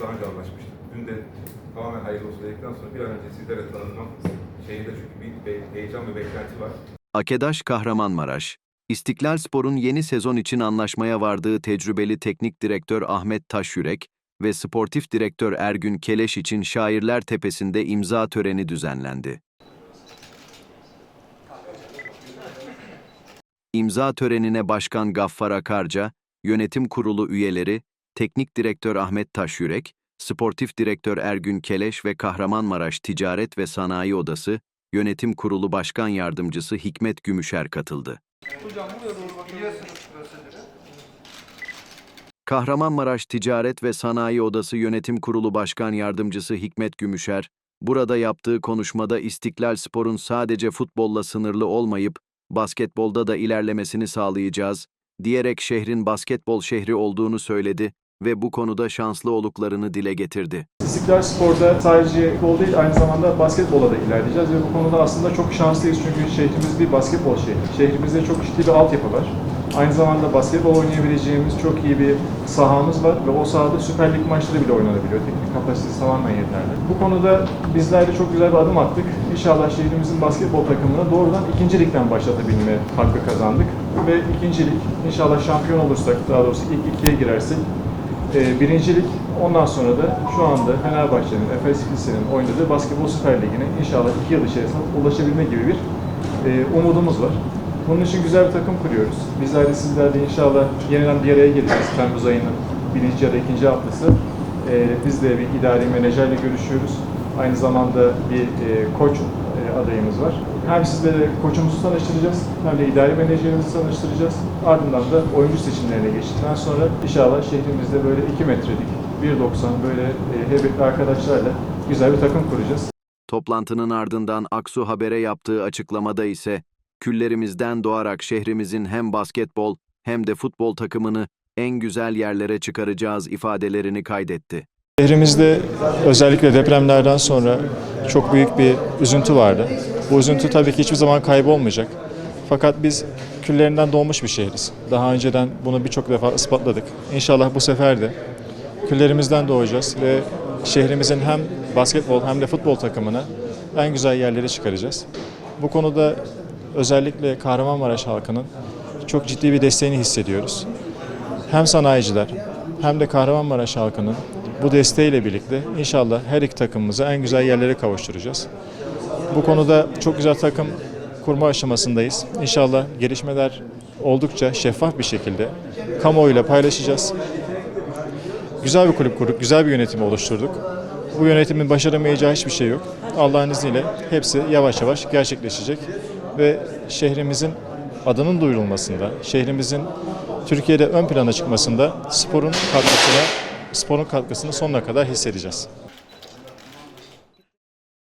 daha önce anlaşmıştık. Dün de tamamen hayırlı olsun dedikten sonra bir an önce sizlere tanıtmam şeyinde çünkü bir heyecan ve beklenti var. Akedaş Kahramanmaraş, İstiklal Spor'un yeni sezon için anlaşmaya vardığı tecrübeli teknik direktör Ahmet Taşyürek ve sportif direktör Ergün Keleş için Şairler Tepesi'nde imza töreni düzenlendi. İmza törenine Başkan Gaffar Akarca, yönetim kurulu üyeleri, teknik direktör Ahmet Taşyürek, sportif direktör Ergün Keleş ve Kahramanmaraş Ticaret ve Sanayi Odası, Yönetim Kurulu Başkan Yardımcısı Hikmet Gümüşer katıldı. Kahramanmaraş Ticaret ve Sanayi Odası Yönetim Kurulu Başkan Yardımcısı Hikmet Gümüşer, burada yaptığı konuşmada İstiklal Spor'un sadece futbolla sınırlı olmayıp basketbolda da ilerlemesini sağlayacağız diyerek şehrin basketbol şehri olduğunu söyledi ve bu konuda şanslı olduklarını dile getirdi. İstiklal Spor'da sadece futbol değil aynı zamanda basketbola da ilerleyeceğiz ve bu konuda aslında çok şanslıyız çünkü şehrimiz bir basketbol şehri. Şehrimizde çok ciddi bir altyapı var. Aynı zamanda basketbol oynayabileceğimiz çok iyi bir sahamız var ve o sahada Süper Lig maçları bile oynanabiliyor. Teknik kapasitesi tamamen yeterli. Bu konuda bizler de çok güzel bir adım attık. İnşallah şehrimizin basketbol takımını doğrudan ikinci ligden başlatabilme hakkı kazandık. Ve ikinci lig inşallah şampiyon olursak, daha doğrusu ilk ikiye girersek e, birincilik ondan sonra da şu anda Fenerbahçe'nin, Efes Lise'nin oynadığı Basketbol Süper Ligi'ne inşallah iki yıl içerisinde ulaşabilme gibi bir e, umudumuz var. Bunun için güzel bir takım kuruyoruz. Bizler de sizler de inşallah yeniden bir araya geleceğiz Temmuz ayının birinci ya da ikinci haftası. E, biz de bir idari menajerle görüşüyoruz. Aynı zamanda bir e, koç e, adayımız var. Hem sizlere koçumuzu tanıştıracağız hem de idari menajerimizi tanıştıracağız. Ardından da oyuncu seçimlerine geçtikten sonra inşallah şehrimizde böyle 2 metrelik, 1.90 böyle e, heybetli arkadaşlarla güzel bir takım kuracağız. Toplantının ardından Aksu Haber'e yaptığı açıklamada ise küllerimizden doğarak şehrimizin hem basketbol hem de futbol takımını en güzel yerlere çıkaracağız ifadelerini kaydetti. Şehrimizde özellikle depremlerden sonra çok büyük bir üzüntü vardı. Bu üzüntü tabii ki hiçbir zaman kaybolmayacak. Fakat biz küllerinden doğmuş bir şehriz. Daha önceden bunu birçok defa ispatladık. İnşallah bu sefer de küllerimizden doğacağız ve şehrimizin hem basketbol hem de futbol takımını en güzel yerlere çıkaracağız. Bu konuda özellikle Kahramanmaraş halkının çok ciddi bir desteğini hissediyoruz. Hem sanayiciler hem de Kahramanmaraş halkının bu desteğiyle birlikte inşallah her iki takımımızı en güzel yerlere kavuşturacağız. Bu konuda çok güzel takım kurma aşamasındayız. İnşallah gelişmeler oldukça şeffaf bir şekilde kamuoyuyla paylaşacağız. Güzel bir kulüp kurduk, güzel bir yönetimi oluşturduk. Bu yönetimin başaramayacağı hiçbir şey yok. Allah'ın izniyle hepsi yavaş yavaş gerçekleşecek ve şehrimizin adının duyurulmasında, şehrimizin Türkiye'de ön plana çıkmasında sporun katkısını, sporun katkısını sonuna kadar hissedeceğiz.